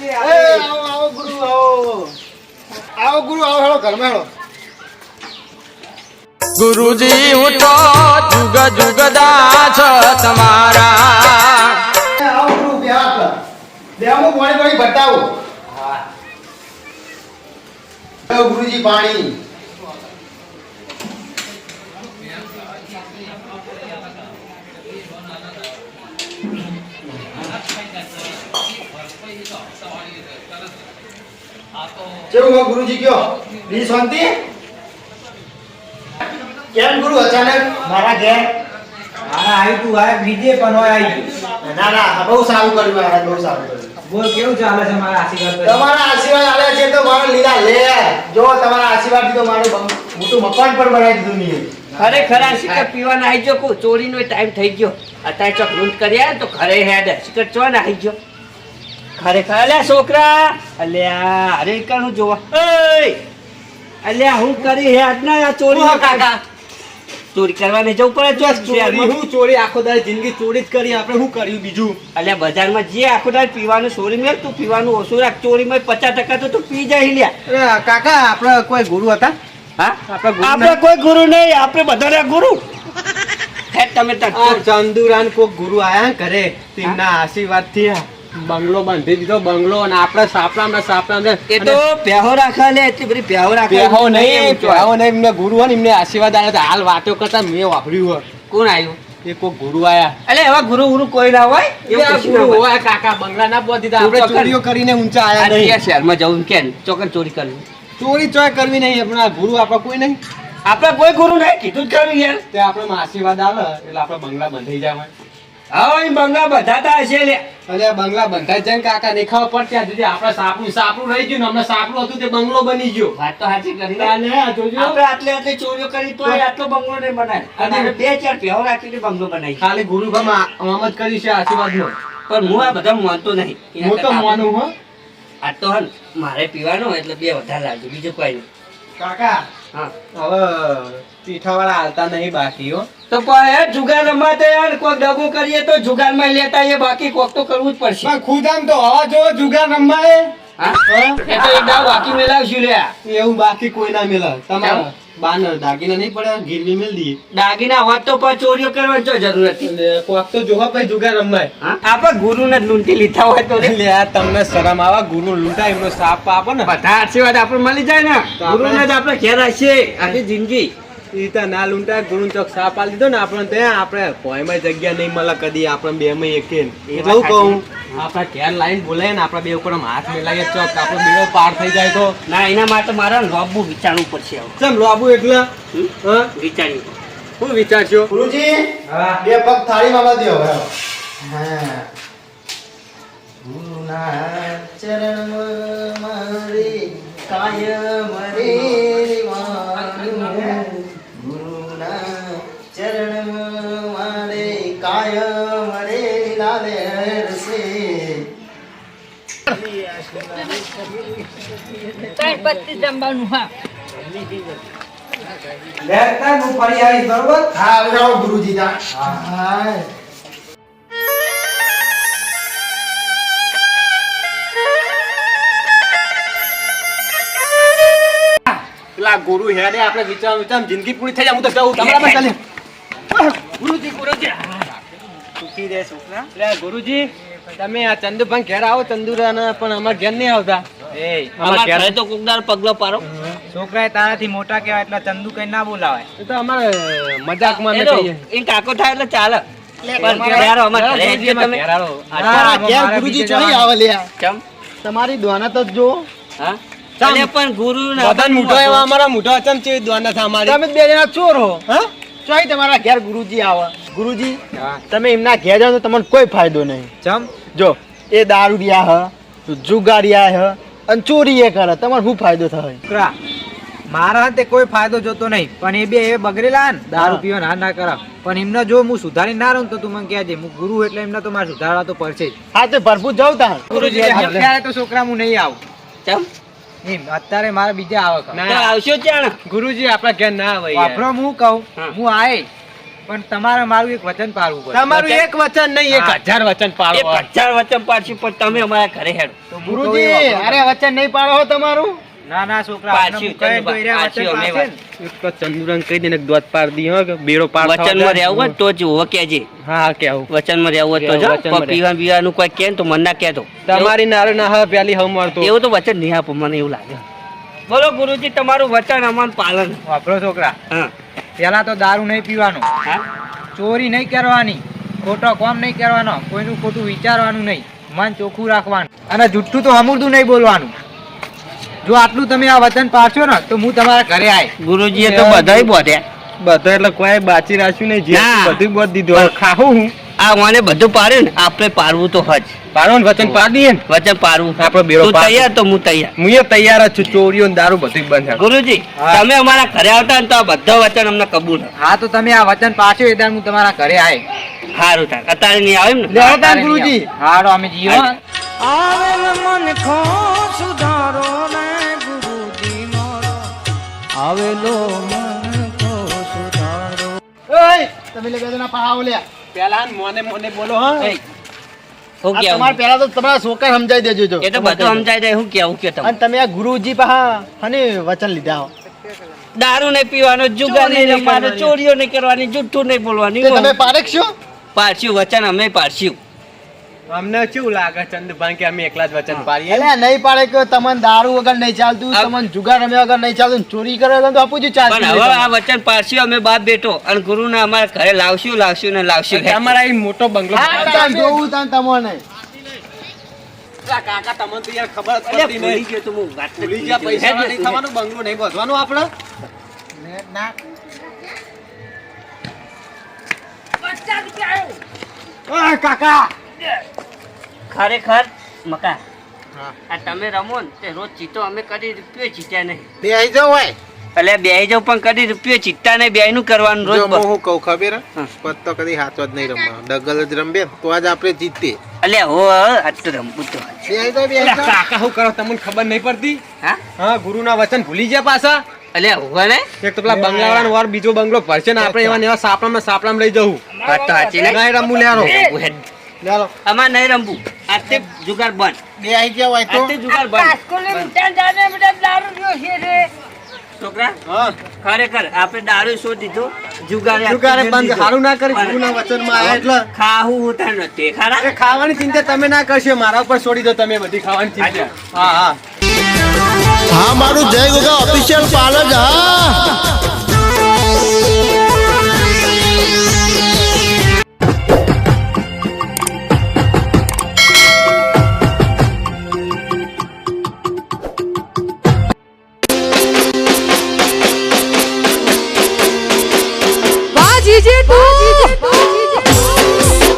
એ આવો આવો ગુરુ આવો આવો. ગુરુ આવો હેળો ઘરમાં હેળો ગુરુજી હું તો જુગ તમારા. આવો ગુરુ પાણી પાણી બતાવો ગુરુજી પાણી. કેવું ગુરુજી કયો? બી શાંતિ? કેમ ગુરુ અચાનક? મારા ઘેર મારા આવી તું આ બીજે પણ હોય આવી ના ના બહુ સારું કર્યું મારા બહુ સારું કર્યું. બોલ કેવું ચાલે છે મારા આશીર્વાદ તમારા આશીર્વાદ આવે છે તો મારો લીલા લે. જો તમારા આશીર્વાદથી તો મારું મોટું મકાન પણ બનાવી દીધું નહીં ખરેખર આ સિકર પીવાના આવી ગયો કો ચોરીનો ટાઈમ થઈ ગયો. અત્યારે ચોક લૂંટ કરી આવ્યા તો ઘરે હેડ. સિકર ચો ના આવી ગયો. ખરેખર અલ્યા છોકરા અલ્યા અરે કણું જોવા? અલ્યા હું કરી હે આજના આ ચોરી કાકા. ચોરી કરવા નહીં જવું પડે શહેરમાં. હું ચોરી આખો દાડે જિંદગી ચોરી જ કરી આપણે શું કર્યું બીજું? અલ્યા બજારમાં જે આખો દાડ પીવાનું ચોરી મેળ તું પીવાનું ઓછું રાખ. ચોરીમાં પચાસ ટકા તો તું પી જાય લ્યા. કાકા આપણે કોઈ ગુરુ હતા? હા? આપણા કોઈ ગુરુ નહીં આપણે બધા ગુરુ. તમે ચંદુરાન કોક ગુરુ આયા ઘરે તેમના આશીર્વાદથી બંગલો બાંધી દીધો બંગલો અને આપણે સાપડા સાપડા એ તો પ્યાહો રાખે લે એટલી બધી પ્યાહો રાખે. પ્યાહો નહીં પ્યાહો નહીં એમને ગુરુ હોય ને એમને આશીર્વાદ આવ્યા હાલ વાતો કરતા મેં વાપર્યું હોય. કોણ આવ્યું એ કોઈ ગુરુ આયા. એટલે એવા ગુરુ ગુરુ કોઈ ના હોય? એવું ગુરુ હોય. કાકા બંગલા ના પહોંચી દીધા. ચોરી આપણે ચોરી. ચોરીઓ કરીને ઊંચા આયા નહીં. શહેરમાં જવું કેમ? ચોકન ચોરી કરવી. ચોરી ચોય કરવી નહીં આપણા ગુરુ આપણા કોઈ નહીં. આપણે કોઈ ગુરુ નહીં? કીધું જ કરવી યાર. તે આપણે આશીર્વાદ આવે એટલે આપણે બંગલા બંધાઈ જાય. હા એ બંગલા બધાતા હશે લે. અરે બંગલા બંધાઈ જાય કાકા ને ખબર પડતી આ સુધી આપણે સાપડું સાપડું રહી ગયું ને હમણાં સાપડું હતું તે બંગલો બની ગયો. વાત તો સાચી કરી તાને આ જોજો. આપણે આટલે આટલે ચોરીઓ કરી તો આટલો બંગલો નહીં બનાય. અને બે ચાર પેહો રાખીને બંગલો બનાવી ખાલી ગુરુ ગમ આમ જ કરી છે આશીર્વાદ નો પણ હું આ બધા માનતો નહીં. હું તો માનું હો. આ તો મારે પીવાનો એટલે બે વધારે લાવજો બીજું કોઈ નહીં. કાકા હવે પીઠાવાળા હાલતા નહીં બાકી હો. તો કોઈ એ જુગાર રમાતે યાર કોક દગો કરીએ તો જુગારમાં લેતા એ બાકી કોક તો કરવું જ પડશે. પણ ખુદ આમ તો હવા જો જુગાર રમાય હા? એ તો એક દાવ બાકી મેલાવશું લ્યા. એવું બાકી કોઈ ના મેલા તમારા બાન દાગીના નહીં પડે ગીરવી મેલ દઈએ. દાગીના હોત તો પણ ચોરીઓ કરવાની જો જરૂર હતી. કોક તો જોવા ભાઈ જુગાર રમાય હા? ગુરુ ને જ લૂંટી લીધા હોય તો લે આ તમને શરમ આવા ગુરુ લૂંટા એમનો સાપ આપો ને. બધા આશીર્વાદ આપણે મળી જાય ને. ગુરુ ને ગુરુને જ આપણે ઘેર રાખીએ આખી જિંદગી. તો ના લૂંટા ગુરુ ચોક સાપ આલી દીધો ને આપણે ત્યાં. આપણે કોઈમાં જગ્યા નહીં મળે કદી આપણે બે માં એકે એટલે હું કહું. આપણા ઘેર લાઈન બોલાય ને આપણા બે ઉપર હાથ મિલાઈએ ચોક આપણો બેડો પાર થઈ જાય તો. ના એના માટે મારે લોબુ વિચારવું પડશે હવે. ચમ લોબુ એટલે? હા? વિચાર્યું શું વિચારશો? ગુરુજી બે પગ થાળી માં બાંધ્યો હા. ગુરુના ચરણમાં મારી કાયમ રે. કાયમ રે લાલે રસે ગણપતિ જમવાનું હા. લેતા હું ફરી બરોબર? હા હવે ગુરુજી તા હા. પેલા ગુરુ હેડે આપણે વિચાર વિચાર જિંદગી પૂરી થઈ જાય હું તો જવું તમારા પાસે ગુરુજી ગુરુજી. સુખી રે છોકરા. એટલે ગુરુજી તમે આ ચંદુભાઈ ઘેર આવો ચંદુરાના પણ અમારા ઘેર નહીં આવતા. એ અમારા ઘરે તો કોકદાર પગલો પારો છોકરા તારાથી મોટા કહેવાય એટલે ચંદુ કઈ ના બોલાવાય. એ તો અમારે મજાકમાં એ કહીએ. એ કાકો થાય એટલે ચાલે. તમારી દ્વાના તો જો હા? પણ ગુરુ અમારા મૂઠો અચમ છે દ્વાના છે અમારી? તમે બે જણા ચોર હો હા? ચોઈ તમારા ઘેર ગુરુજી આવે. ગુરુજી તમે એમના ઘેર જાઓ તો તમને કોઈ ફાયદો નહીં. ચમ? જો એ દારૂડિયા હ જુગારિયા હ અને ચોરી એ કરે તમારે શું ફાયદો થાય? મારા તે કોઈ ફાયદો જોતો નહીં. પણ એ બે એ બગડેલા ને દારૂ. પીવા ના ના કરા પણ એમને જો હું સુધારી ના રહું તો તું મને કહેજે હું ગુરુ એટલે એમને તો મારે સુધારવા તો પડશે જ. હા તો ભરપૂર જાઉં તાર. ગુરુજી અત્યારે તો છોકરા હું નહીં આવું. ચમ? એમ અત્યારે મારે બીજા આવે આવશો ચાણ ગુરુજી આપણા ઘેર ના આવે. વાપરો હું કહું? હું આય. પણ તમારે મારું એક વચન પાળવું પડે તમારું એક વચન નહીં એક હજાર વચન એ એક હજાર વચન પાડશું પણ તમે અમારા ઘરે હેડો. હું ગુરુજી અરે વચન નહીં પાડો હો તમારું. ના ના છોકરા હું એક તો ચંદુરંગ કહી દેને દોત પાર દી હો કે બેડો પાર વચનમાં રહેવું હોય તો જ હોવો કહેજે હા હા વચનમાં રહેવું હોય તો જો પીવા પીવાનું કોઈ કે તો મન ના કહેતો તમારી નારે ના હા પેલી હમ મારતો એવું તો વચન નહીં આપો મને એવું લાગે. બોલો ગુરુજી તમારું વચન અમાન પાલન. વાપરો છોકરા. હા. પેલા તો દારૂ નહીં પીવાનું. હા? ચોરી નહીં કરવાની. ખોટો કોમ નહીં કરવાનો. કોઈનું ખોટું વિચારવાનું નહીં. મન ચોખ્ખું રાખવાનું. અને જુઠ્ઠું તો અમૂર્દું નહીં બોલવાનું. જો આટલું તમે આ વચન પાડશો ને તો હું તમારા ઘરે આય. ગુરુજીએ તો બધાય બોધ્યા. બધા એટલે કોઈ બાચી રાખ્યું નહીં જે બધું બોધ દીધું ખાવું હું. આ મને બધું પાડ્યું ને આપણે પાડવું તો હજ. પાડો ને વચન પાડી દઈએ ને. વચન પાડવું આપણો બેડો તૈયાર તો હું તૈયાર. હું તૈયાર જ છું ચોરીઓ ને દારૂ બધું બંધ છે. ગુરુજી તમે અમારા ઘરે આવતા ને તો આ બધા વચન અમને કબૂલ હે. તો તમે આ વચન પાછું એ હું તમારા ઘરે આવે સારું થાય અત્યારે નહીં આવે ને? લે આવતા ને ગુરુજી હારો અમે જીવો. ઓય તમે લે બેદના પહાવો લે પેલા ને મોને મોને બોલો હા. હું કેવું? તમારે પહેલા તો તમારા છોકરા સમજાઈ દેજો જો. એ તો બધું સમજાય દે હું કેવું કે તમે અને તમે આ ગુરુજી પહા હને વચન લીધા હો. દારૂ નહીં પીવાનો જુગાર નહીં રમવાનો ચોરીઓ નહીં કરવાની જુઠ્ઠું નહીં બોલવાની તમે પારખશો પારસ્યું વચન અમે પાડશું. અમને કેવું લાગે ચંદુભાઈ કે અમે એકલા જ વચન પાડીએ? એટલે નહીં પાડે કે તમને દારૂ વગર નહીં ચાલતું તમને જુગાર રમ્યા વગર નહીં ચાલતું ચોરી કરે તો આપું છું પણ હવે આ વચન પાડશું અમે બાપ બેટો અને ગુરુને અમારા ઘરે લાવશું લાવશું ને લાવશું. અમારા એ મોટો બંગલો જોવું તાન તમને. કાકા તમને તો યાર ખબર પડતી નહીં. કે તું હું ભૂલી ગયા પૈસા નહીં થવાનું બંગલો નહીં બધવાનું આપણે? ઓય કાકા. ખરેખર મકા આ તમે રમો ને તે રોજ ચીતો અમે કદી રૂપિયો ચીત્યા નહીં. બે આવી જાવ હોય. એટલે બે જાવ પણ કદી રૂપિયો ચીતતા નહીં બે નું કરવાનું રોજ હું કહું ખબર? પત તો કદી હાથો જ નહીં રમવા ડગલ જ રમીએ તો આજ આપણે જીતીએ એટલે હો આજ તો રમવું તો જાવ જાવ કાકા હું કરો તમને ખબર નહીં પડતી? હા? હા ગુરુના વચન ભૂલી ગયા પાછા. એટલે હોવા ને. એક તો પેલા બંગલાવાળાનો વાર બીજો બંગલો ભરશે ને આપણે એવા ને એવા સાપડામાં સાપડામાં લઈ જવું. વાત તો સાચી ને. નહીં રમવું લેરો રમવું હેડ. નહીં રમવું. આજથી જુગાર બંધ. બે આઈ ગયા હોય તો? આજથી જુગાર બંધ. બેટા દારૂ છે રે. છોકરા હા. ખરેખર આપણે દારૂ શોધ દીધો જુગારે જુગારે બંધ. સારું ના કરી પણ વચનમાં આયા એટલે. ખાવું હોતા નથી. ખરા એ ખાવાની ચિંતા તમે ના કરશો મારા ઉપર છોડી દો તમે બધી ખાવાની ચિંતા. હા હા. હા મારું જય ગોગા ઓફિશિયલ પાર્લર હા.